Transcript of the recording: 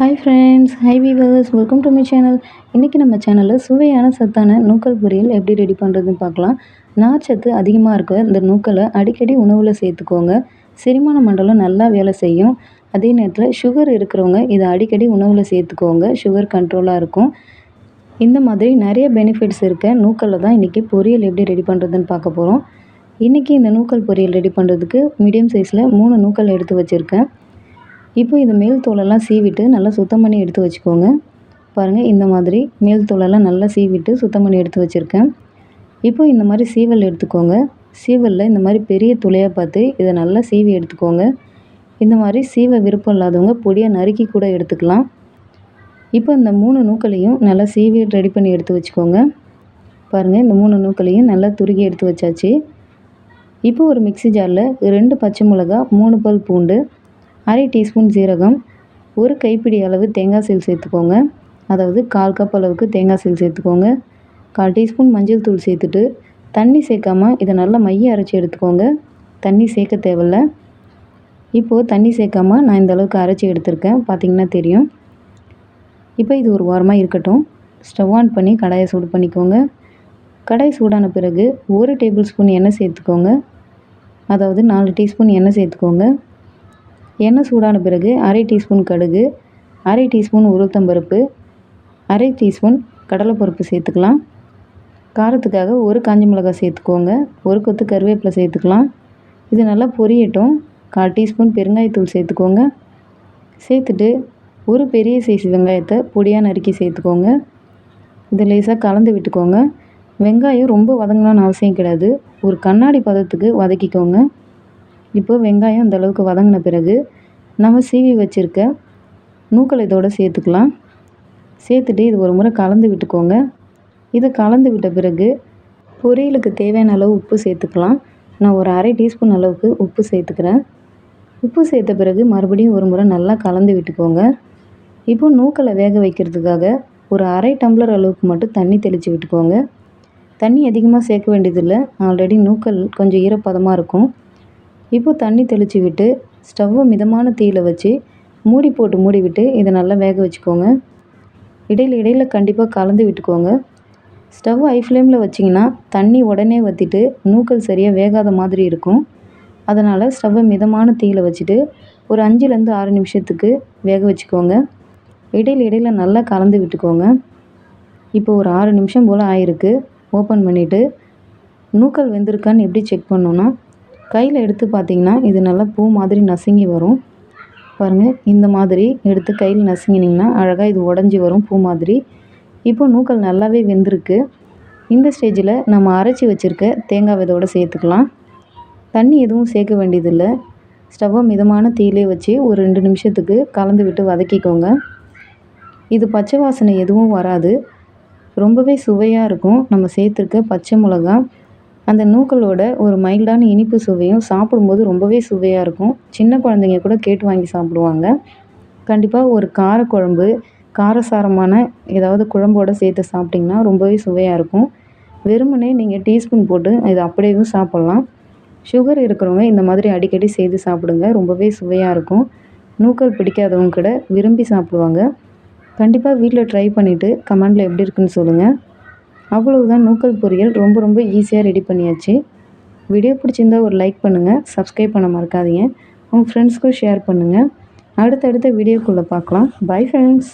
Hi friends hi viewers welcome to my channel இன்றைக்கி நம்ம சேனலில் சுவையான சத்தான நூக்கல் பொரியல் எப்படி ரெடி பண்ணுறதுன்னு பார்க்கலாம். நார்ச்சத்து அதிகமாக இருக்க இந்த நூக்கலை அடிக்கடி உணவில் சேர்த்துக்கோங்க. செரிமான மண்டலம் நல்லா வேலை செய்யும். அதே நேரத்தில் சுகர் இருக்கிறவங்க இதை அடிக்கடி உணவில் சேர்த்துக்கோங்க. சுகர் கண்ட்ரோலாக இருக்கும். இந்த மாதிரி நிறைய பெனிஃபிட்ஸ் இருக்க நூக்கலில் தான் இன்றைக்கி பொரியல் எப்படி ரெடி பண்ணுறதுன்னு பார்க்க போகிறோம் இன்றைக்கி இந்த நூக்கல் பொரியல் ரெடி பண்ணுறதுக்கு மீடியம் சைஸில் மூணு நூக்கல் எடுத்து வச்சுருக்கேன். இப்போ இந்த மேல் தோலெல்லாம் சீவிட்டு நல்லா சுத்தம் பண்ணி எடுத்து வச்சுக்கோங்க. பாருங்கள் இந்த மாதிரி மேல் தோலெல்லாம் நல்லா சீவிட்டு சுத்தம் பண்ணி எடுத்து வச்சுருக்கேன். இப்போ இந்த மாதிரி சீவல் எடுத்துக்கோங்க. சீவலில் இந்த மாதிரி பெரிய துளையாக பார்த்து இதை நல்லா சீவி எடுத்துக்கோங்க. இந்த மாதிரி சீவ விருப்பம் இல்லாதவங்க பொடியாக நறுக்கி கூட எடுத்துக்கலாம். இப்போ இந்த மூணு நூக்களையும் நல்லா சீவி ரெடி பண்ணி எடுத்து வச்சுக்கோங்க. பாருங்கள் இந்த மூணு நூக்களையும் நல்லா துருகி எடுத்து வச்சாச்சு. இப்போ ஒரு மிக்சி ஜாரில் ரெண்டு பச்சை மிளகா மூணு பல் பூண்டு அரை டீஸ்பூன் சீரகம் ஒரு கைப்பிடி அளவு தேங்காய் சீல் சேர்த்துக்கோங்க. அதாவது கால் கப் அளவுக்கு தேங்காய் சீல் சேர்த்துக்கோங்க. கால் டீஸ்பூன் மஞ்சள் தூள் சேர்த்துட்டு தண்ணி சேர்க்காமல் இதை நல்லா மைய அரைச்சி எடுத்துக்கோங்க. தண்ணி சேர்க்க தேவையில்ல. இப்போது தண்ணி சேர்க்காமல் நான் இந்த அளவுக்கு அரைச்சி எடுத்திருக்கேன். பார்த்திங்கன்னா தெரியும். இப்போ இது ஒரு வாரமாக இருக்கட்டும். ஸ்டவ் ஆன் பண்ணி கடாயை சூடு பண்ணிக்கோங்க. கடாய் சூடான பிறகு ஒரு டேபிள் ஸ்பூன் எண்ணெய் சேர்த்துக்கோங்க. அதாவது நாலு டீஸ்பூன் எண்ணெய் சேர்த்துக்கோங்க. எண்ணெய் சூடான பிறகு அரை டீஸ்பூன் கடுகு அரை டீஸ்பூன் உளுத்தம்பருப்பு அரை டீஸ்பூன் கடலைப்பருப்பு சேர்த்துக்கலாம். காரத்துக்காக ஒரு காஞ்சி மிளகாய் சேர்த்துக்கோங்க. ஒரு கொத்து கருவேப்பிலை சேர்த்துக்கலாம். இது நல்லா பொரியட்டும். கால் டீஸ்பூன் பெருங்காயத்தூள் சேர்த்துக்கோங்க. சேர்த்துட்டு ஒரு பெரிய சைஸ் வெங்காயத்தை பொடியாக நறுக்கி சேர்த்துக்கோங்க. இது லேசாக கலந்து விட்டுக்கோங்க. வெங்காயம் ரொம்ப வதங்கணும்னு அவசியம் கிடையாது. ஒரு கண்ணாடி பதத்துக்கு வதக்கிக்கோங்க. இப்போ வெங்காயம் இந்த அளவுக்கு வதங்கின பிறகு நம்ம சீவி வச்சுருக்க நூக்கல் இதோடு சேர்த்துக்கலாம். சேர்த்துட்டு இது ஒரு முறை கலந்து விட்டுக்கோங்க. இது கலந்து விட்ட பிறகு பொரியலுக்கு தேவையான அளவு உப்பு சேர்த்துக்கலாம். நான் ஒரு அரை டீஸ்பூன் அளவுக்கு உப்பு சேர்த்துக்கிறேன். உப்பு சேர்த்த பிறகு மறுபடியும் ஒரு முறை நல்லா கலந்து விட்டுக்கோங்க. இப்போ நூக்கலை வேக வைக்கிறதுக்காக ஒரு அரை டம்ளர் அளவுக்கு மட்டும் தண்ணி தெளித்து விட்டுக்கோங்க. தண்ணி அதிகமாக சேர்க்க வேண்டியதில்லை. ஆல்ரெடி நூக்கல் கொஞ்சம் ஈரப்பதமாக இருக்கும். இப்போ தண்ணி தெளித்து விட்டு ஸ்டவ்வை மிதமான தீயில் வச்சு மூடி போட்டு மூடி விட்டு இதை நல்லா வேக வச்சுக்கோங்க. இடையில் இடையில் கண்டிப்பாக கலந்து விட்டுக்கோங்க. ஸ்டவ் ஐ ஃப்ளேமில் வச்சிங்கன்னா தண்ணி உடனே வற்றிட்டு நூக்கல் சரியாக வேகாத மாதிரி இருக்கும். அதனால் ஸ்டவ்வை மிதமான தீயில் வச்சுட்டு ஒரு அஞ்சுலேருந்து ஆறு நிமிஷத்துக்கு வேக வச்சுக்கோங்க. இடையில் இடையில் நல்லா கலந்து விட்டுக்கோங்க. இப்போ ஒரு ஆறு நிமிஷம் போல் ஆயிருக்கு. ஓப்பன் பண்ணிவிட்டு நூக்கல் வெந்திருக்கான்னு எப்படி செக் பண்ணோன்னா கையில் எடுத்து பார்த்தீங்கன்னா இது நல்லா பூ மாதிரி நசுங்கி வரும். பாருங்கள் இந்த மாதிரி எடுத்து கையில் நசுங்கினீங்கன்னா அழகாக இது உடஞ்சி வரும் பூ மாதிரி. இப்போ நூக்கல் நல்லாவே வெந்திருக்கு. இந்த ஸ்டேஜில் நம்ம அரைச்சி வச்சுருக்க தேங்காய் விதோடு சேர்த்துக்கலாம். தண்ணி எதுவும் சேர்க்க வேண்டியதில்லை. ஸ்டவ்வை மிதமான தீயிலே வச்சு ஒரு ரெண்டு நிமிஷத்துக்கு கலந்து விட்டு வதக்கிக்கோங்க. இது பச்சை வாசனை எதுவும் வராது. ரொம்பவே சுவையாக இருக்கும். நம்ம சேர்த்துருக்க பச்சை மிளகா அந்த நூக்கலோட ஒரு மைல்டான இனிப்பு சுவையும் சாப்பிடும்போது ரொம்பவே சுவையாக இருக்கும். சின்ன குழந்தைங்க கூட கேட்டு வாங்கி சாப்பிடுவாங்க. கண்டிப்பாக ஒரு காரக்குழம்பு காரசாரமான ஏதாவது குழம்போடு சேர்த்து சாப்பிட்டிங்கன்னா ரொம்பவே சுவையாக இருக்கும். வெறுமனே நீங்கள் டீஸ்பூன் போட்டு இதை அப்படியேவும் சாப்பிட்லாம். சுகர் இருக்கிறவங்க இந்த மாதிரி அடிக்கடி செய்து சாப்பிடுங்க. ரொம்பவே சுவையாக இருக்கும். நூக்கல் பிடிக்காதவங்க கூட விரும்பி சாப்பிடுவாங்க. கண்டிப்பாக வீட்டில் ட்ரை பண்ணிவிட்டு கமெண்டில் எப்படி இருக்குன்னு சொல்லுங்கள் அவ்வளவுதான் நூக்கல் பொரியல் ரொம்ப ரொம்ப ஈஸியாக ரெடி பண்ணியாச்சு. வீடியோ பிடிச்சிருந்தா ஒரு லைக் பண்ணுங்கள் சப்ஸ்கிரைப் பண்ண மறக்காதீங்க. உங்கள் ஃப்ரெண்ட்ஸ்க்கும் ஷேர் பண்ணுங்கள் அடுத்தடுத்த வீடியோக்குள்ளே பார்க்கலாம். Bye friends